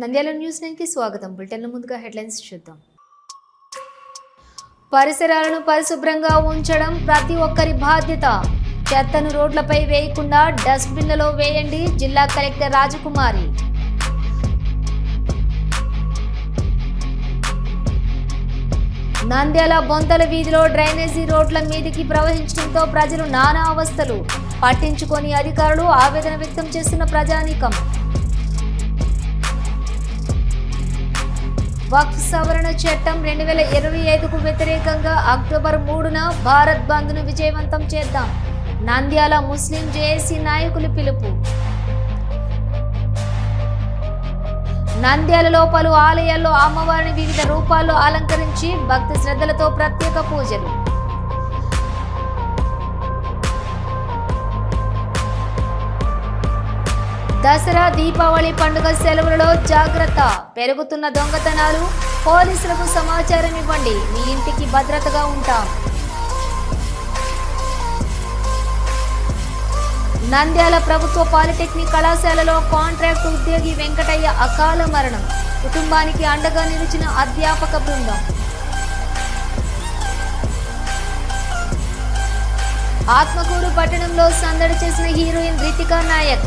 Nandyal news నైన్కి స్వాగతం. బులెటిన్ల ముందుగా హెడ్లైన్స్ చూద్దాం. పరిసరాలను పరిశుభ్రంగా ఉంచడం ప్రతి ఒక్కరి బాధ్యత. చెత్తను రోడ్లపై వేయకుండా డస్ట్బిన్లలో వేయండి జిల్లా కలెక్టర్ రాజకుమారి. నంద్యాల బొంతల వీధిలో డ్రైనేజీ రోడ్ల మీదికి ప్రవహించడంతో ప్రజలు నానా అవస్థలు. పట్టించుకొని అధికారులు ఆవేదన వ్యక్తం చేస్తున్న ప్రజానీకం. వక్ఫ్ సవరణ చట్టం రెండు వేల ఇరవై ఐదుకు వ్యతిరేకంగా అక్టోబర్ మూడున భారత్ బంద్ను విజయవంతం చేద్దాం. నంద్యాల ముస్లిం జేఏసీ నాయకులు పిలుపు. నంద్యాలలో పలు ఆలయాల్లో అమ్మవారిని వివిధ రూపాల్లో అలంకరించి భక్తి శ్రద్ధలతో ప్రత్యేక పూజలు. దసరా దీపావళి పండుగ సెలవులలో జాగ్రత్త. పెరుగుతున్న దొంగతనాలు పోలీసులకు సమాచారం ఇవ్వండి. మీ ఇంటికి భద్రతగా ఉంటాం. నంద్యాల ప్రభుత్వ పాలిటెక్నిక్ కళాశాలలో కాంట్రాక్ట్ ఉద్యోగి వెంకటయ్య అకాల మరణం. కుటుంబానికి అండగా నిలిచిన అధ్యాపక బృందం. ఆత్మకూరు పట్టణంలో సందడి చేసిన హీరోయిన్ రితికా నాయక్.